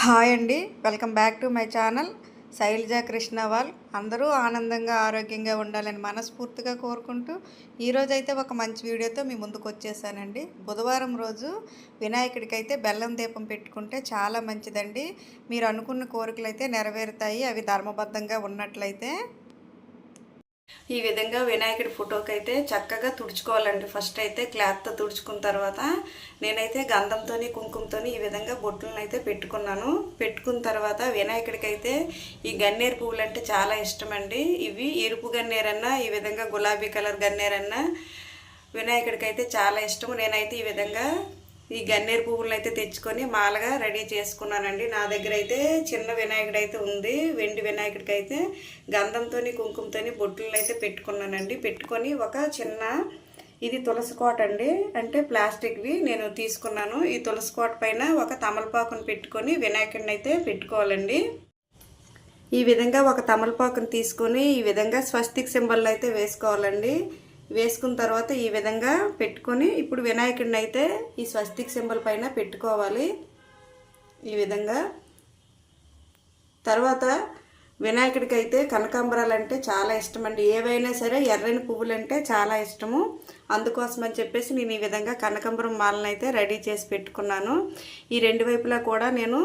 Hi అండి. Welcome back to my channel. Shailaja Krishnaval. అందరూ ఆనందంగా ఆరోగ్యంగా ఉండాలని మనస్ఫూర్తిగా కోరుకుంటూ ఈరోజైతే ఒక మంచి వీడియోతో మీ ముందుకు వచ్చేసానండి. బుధవారం రోజు వినాయకుడికైతే బెల్లం దీపం పెట్టుకుంటే చాలా మంచిదండి. మీరు అనుకున్న కోరికలు అయితే నెరవేరుతాయి. అవి ధర్మబద్ధంగా ఉన్నట్లయితే ఈ విధంగా వినాయకుడి ఫోటోకి అయితే చక్కగా తుడుచుకోవాలండి. ఫస్ట్ అయితే క్లాత్తో తుడుచుకున్న తర్వాత నేనైతే గంధంతోని కుంకుమతోని ఈ విధంగా బొట్టులను అయితే పెట్టుకున్నాను. పెట్టుకున్న తర్వాత వినాయకుడికి అయితే ఈ గన్నేరు పువ్వులు అంటే చాలా ఇష్టమండి. ఇవి ఎరుపు గన్నేరన్నా ఈ విధంగా గులాబీ కలర్ గన్నేరన్నా వినాయకుడికి అయితే చాలా ఇష్టం నేనైతే ఈ విధంగా ఈ గన్నేరు పువ్వులను అయితే తెచ్చుకొని మాలగా రెడీ చేసుకున్నానండి. నా దగ్గర అయితే చిన్న వినాయకుడు అయితే ఉంది. వెండి వినాయకుడికి అయితే గంధంతో కుంకుమతోని బొట్టులను అయితే పెట్టుకున్నానండి. పెట్టుకొని ఒక చిన్న ఇది తులసి కోట అండి. అంటే ప్లాస్టిక్వి నేను తీసుకున్నాను. ఈ తులసి కోట పైన ఒక తమలపాకును పెట్టుకొని వినాయకుడిని అయితే పెట్టుకోవాలండి. ఈ విధంగా ఒక తమలపాకును తీసుకొని ఈ విధంగా స్వస్తిక్ సింబల్ అయితే వేసుకోవాలండి. వేసుకున్న తర్వాత ఈ విధంగా పెట్టుకొని ఇప్పుడు వినాయకుడిని అయితే ఈ స్వస్తిక్ సింబల్ పైన పెట్టుకోవాలి. ఈ విధంగా. తర్వాత వినాయకుడికి అయితే కనకాంబరాలు అంటే చాలా ఇష్టం అండి ఏవైనా సరే ఎర్రని పువ్వులు అంటే చాలా ఇష్టము. అందుకోసం అని చెప్పేసి నేను ఈ విధంగా కనకాంబరం మాలను అయితే రెడీ చేసి పెట్టుకున్నాను. ఈ రెండు వైపులా కూడా నేను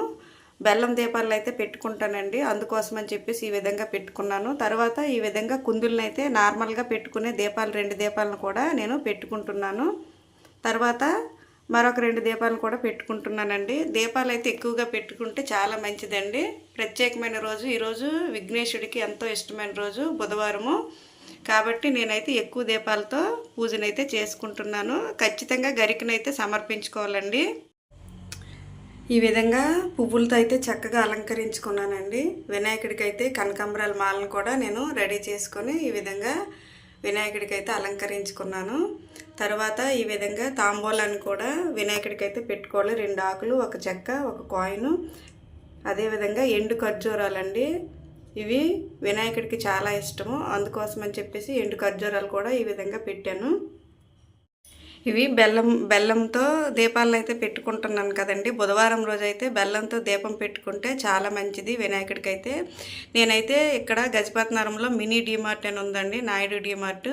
బెల్లం దీపాలను అయితే పెట్టుకుంటానండి. అందుకోసం అని చెప్పేసి ఈ విధంగా పెట్టుకున్నాను. తర్వాత ఈ విధంగా కుందులను అయితే నార్మల్గా పెట్టుకునే దీపాలు రెండు దీపాలను కూడా నేను పెట్టుకుంటున్నాను. తర్వాత మరొక రెండు దీపాలను కూడా పెట్టుకుంటున్నానండి. దీపాలు అయితే ఎక్కువగా పెట్టుకుంటే చాలా మంచిదండి. ప్రత్యేకమైన రోజు. ఈరోజు విఘ్నేశుడికి ఎంతో ఇష్టమైన రోజు బుధవారము. కాబట్టి నేనైతే ఎక్కువ దీపాలతో పూజనైతే చేసుకుంటున్నాను. ఖచ్చితంగా గరికనైతే సమర్పించుకోవాలండి. ఈ విధంగా పువ్వులతో అయితే చక్కగా అలంకరించుకున్నానండి. వినాయకుడికి అయితే కనకాంబరాల మాలను కూడా నేను రెడీ చేసుకొని ఈ విధంగా వినాయకుడికి అయితే అలంకరించుకున్నాను. తర్వాత ఈ విధంగా తాంబూలాన్ని కూడా వినాయకుడికి అయితే పెట్టుకోవాలి. రెండు ఆకులు ఒక చెక్క ఒక కాయిన్. అదేవిధంగా ఎండు ఖర్జూరాలండి. ఇవి వినాయకుడికి చాలా ఇష్టము. అందుకోసం అని చెప్పేసి ఎండు ఖర్జూరాలు కూడా ఈ విధంగా పెట్టాను. ఇవి బెల్లం బెల్లంతో దీపాలను అయితే పెట్టుకుంటున్నాను కదండి. బుధవారం రోజైతే బెల్లంతో దీపం పెట్టుకుంటే చాలా మంచిది వినాయకుడికి అయితే నేనైతే ఇక్కడ గజపతినగరంలో మినీ డీమార్ట్ అని ఉందండి నాయుడు డీమార్ట్.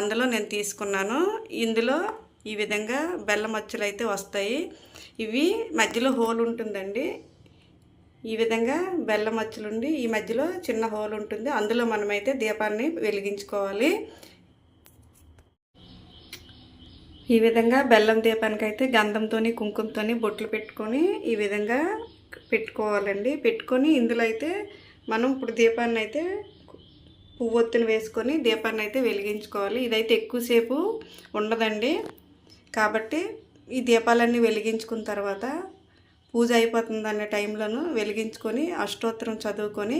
అందులో నేను తీసుకున్నాను. ఇందులో ఈ విధంగా బెల్లం మచ్చలు అయితే వస్తాయి. ఇవి మధ్యలో హోల్ ఉంటుందండి. ఈ విధంగా బెల్లం మచ్చలుండి ఈ మధ్యలో చిన్న హోల్ ఉంటుంది. అందులో మనమైతే దీపాన్ని వెలిగించుకోవాలి. ఈ విధంగా బెల్లం దీపానికి అయితే గంధంతోని కుంకుమతోని బొట్లు పెట్టుకొని ఈ విధంగా పెట్టుకోవాలండి. పెట్టుకొని ఇందులో అయితే మనం ఇప్పుడు దీపాన్ని అయితే పువ్వొత్తుని వేసుకొని దీపాన్ని అయితే వెలిగించుకోవాలి. ఇదైతే ఎక్కువసేపు ఉండదండి. కాబట్టి ఈ దీపాలన్నీ వెలిగించుకున్న తర్వాత పూజ అయిపోతుంది అనే టైంలోను వెలిగించుకొని అష్టోత్తరం చదువుకొని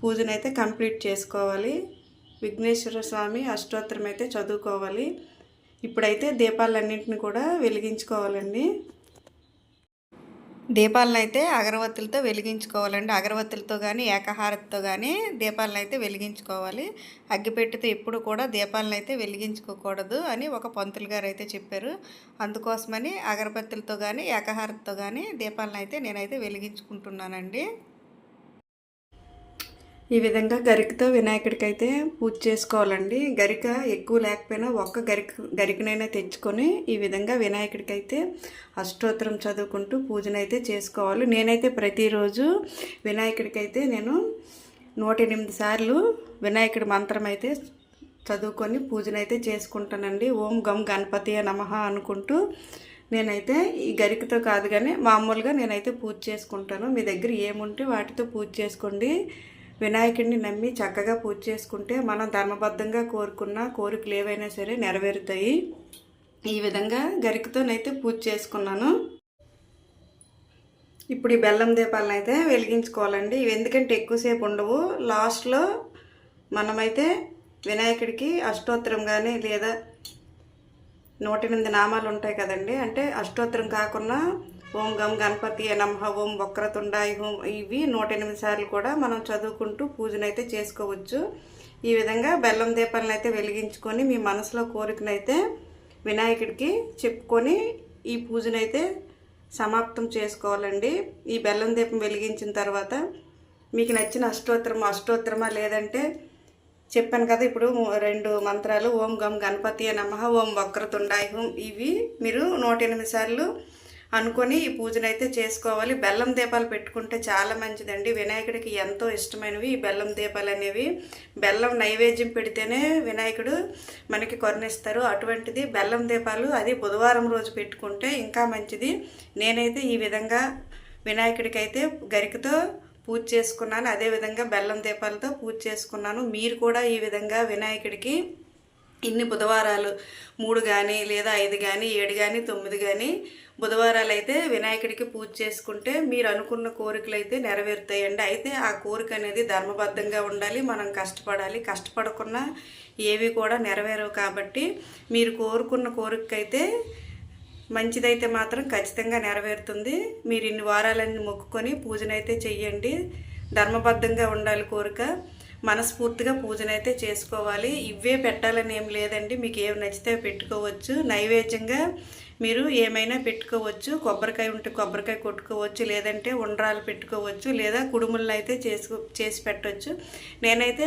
పూజనైతే కంప్లీట్ చేసుకోవాలి. విఘ్నేశ్వర స్వామి అష్టోత్తరం అయితే చదువుకోవాలి. ఇప్పుడైతే దీపాలన్నింటిని కూడా వెలిగించుకోవాలండి. దీపాలను అయితే అగరవత్తులతో వెలిగించుకోవాలండి. అగరవత్తులతో కానీ ఏకహారతితో కానీ దీపాలను అయితే వెలిగించుకోవాలి. అగ్గిపెట్టితో ఎప్పుడు కూడా దీపాలను అయితే వెలిగించుకోకూడదు అని ఒక పంతులు గారు అయితే చెప్పారు. అందుకోసమని అగరబత్తులతో కానీ ఏకహారతితో కానీ దీపాలను అయితే నేనైతే వెలిగించుకుంటున్నానండి. ఈ విధంగా గరికతో వినాయకుడికి అయితే పూజ చేసుకోవాలండి. గరిక ఎక్కువ లేకపోయినా ఒక్క గరిక గరికనైనా తెచ్చుకొని ఈ విధంగా వినాయకుడికి అయితే అష్టోత్తరం చదువుకుంటూ పూజనైతే చేసుకోవాలి. నేనైతే ప్రతిరోజు వినాయకుడికి అయితే నేను నూట ఎనిమిది సార్లు వినాయకుడి మంత్రం అయితే చదువుకొని పూజనైతే చేసుకుంటానండి. ఓం గం గణపతి నమః అనుకుంటూ నేనైతే ఈ గరికతో కాదు కానీ మామూలుగా నేనైతే పూజ చేసుకుంటాను. మీ దగ్గర ఏముంటే వాటితో పూజ చేసుకోండి. వినాయకుడిని నమ్మి చక్కగా పూజ చేసుకుంటే మనం ధర్మబద్ధంగా కోరుకున్న కోరికలు ఏవైనా సరే నెరవేరుతాయి. ఈ విధంగా గరికతోనైతే పూజ చేసుకున్నాను. ఇప్పుడు ఈ బెల్లం దీపాలను అయితే వెలిగించుకోవాలండి. ఇవి ఎందుకంటే ఎక్కువసేపు ఉండవు. లాస్ట్లో మనమైతే వినాయకుడికి అష్టోత్తరం కానీ లేదా నూట ఎనిమిది నామాలు ఉంటాయి కదండి. అంటే అష్టోత్తరం కాకుండా ఓం గం గణపతి నమః ఓం వక్రతుండాయి హోం ఇవి నూట ఎనిమిది సార్లు కూడా మనం చదువుకుంటూ పూజనైతే చేసుకోవచ్చు. ఈ విధంగా బెల్లం దీపాలను అయితే వెలిగించుకొని మీ మనసులో కోరికనైతే వినాయకుడికి చెప్పుకొని ఈ పూజనైతే సమాప్తం చేసుకోవాలండి. ఈ బెల్లం దీపం వెలిగించిన తర్వాత మీకు నచ్చిన అష్టోత్తరం అష్టోత్తరమా లేదంటే చెప్పాను కదా ఇప్పుడు రెండు మంత్రాలు ఓం గం గణపతి నమ ఓం వక్రతుండాయి హోం ఇవి మీరు నూట ఎనిమిది సార్లు అనుకొని ఈ పూజను అయితే చేసుకోవాలి. బెల్లం దీపాలు పెట్టుకుంటే చాలా మంచిదండి. వినాయకుడికి ఎంతో ఇష్టమైనవి ఈ బెల్లం దీపాలు అనేవి. బెల్లం నైవేద్యం పెడితేనే వినాయకుడు మనకి కరుణిస్తారు అటువంటిది బెల్లం దీపాలు అది బుధవారం రోజు పెట్టుకుంటే ఇంకా మంచిది. నేనైతే ఈ విధంగా వినాయకుడికి అయితే గరికతో పూజ చేసుకున్నాను. అదేవిధంగా బెల్లం దీపాలతో పూజ చేసుకున్నాను. మీరు కూడా ఈ విధంగా వినాయకుడికి ఇన్ని బుధవారాలు మూడు కానీ లేదా ఐదు కానీ ఏడు కానీ తొమ్మిది కానీ బుధవారాలు అయితే వినాయకుడికి పూజ చేసుకుంటే మీరు అనుకున్న కోరికలు అయితే నెరవేరుతాయండి. అయితే ఆ కోరిక అనేది ధర్మబద్ధంగా ఉండాలి మనం కష్టపడాలి. కష్టపడకుండా ఏవి కూడా నెరవేరవు కాబట్టి మీరు కోరుకున్న కోరికైతే మంచిదైతే మాత్రం ఖచ్చితంగా నెరవేరుతుంది. మీరు ఇన్ని వారాలన్నీ మొక్కుకొని పూజనైతే చెయ్యండి. ధర్మబద్ధంగా ఉండాలి కోరిక. మనస్ఫూర్తిగా పూజనైతే చేసుకోవాలి. ఇవే పెట్టాలని ఏం లేదండి. మీకు ఏం నచ్చితే పెట్టుకోవచ్చు. నైవేద్యంగా మీరు ఏమైనా పెట్టుకోవచ్చు. కొబ్బరికాయ ఉంటే కొబ్బరికాయ కొట్టుకోవచ్చు. లేదంటే ఉండ్రాలు పెట్టుకోవచ్చు. లేదా కుడుములను అయితే చేసుకు చేసి పెట్టవచ్చు నేనైతే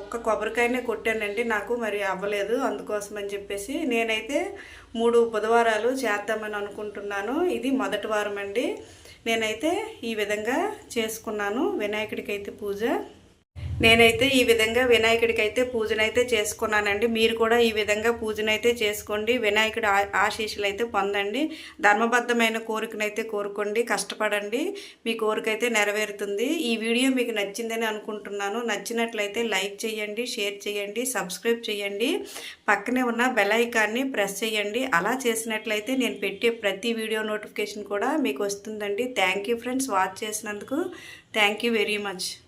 ఒక్క కొబ్బరికాయనే కొట్టానండి. నాకు మరి అవ్వలేదు. అందుకోసం అని చెప్పేసి నేనైతే మూడు బుధవారాలు చేద్దామని అనుకుంటున్నాను. ఇది మొదటి వారం అండి నేనైతే ఈ విధంగా చేసుకున్నాను. వినాయకుడికి అయితే పూజ. నేనైతే ఈ విధంగా వినాయకుడికి అయితే పూజనైతే చేసుకున్నానండి. మీరు కూడా ఈ విధంగా పూజనైతే చేసుకోండి. వినాయకుడి ఆ- ఆశీస్సులు అయితే పొందండి. ధర్మబద్ధమైన కోరికనైతే కోరుకోండి. కష్టపడండి. మీ కోరిక అయితే నెరవేరుతుంది. ఈ వీడియో మీకు నచ్చిందని అనుకుంటున్నాను. నచ్చినట్లయితే లైక్ చేయండి షేర్ చేయండి సబ్స్క్రైబ్ చేయండి. పక్కనే ఉన్న బెల్ ఐకాన్ని ప్రెస్ చేయండి. అలా చేసినట్లయితే నేను పెట్టే ప్రతి వీడియో నోటిఫికేషన్ కూడా మీకు వస్తుందండి. థ్యాంక్ యూ ఫ్రెండ్స్ వాచ్ చేసినందుకు. Thank you very much.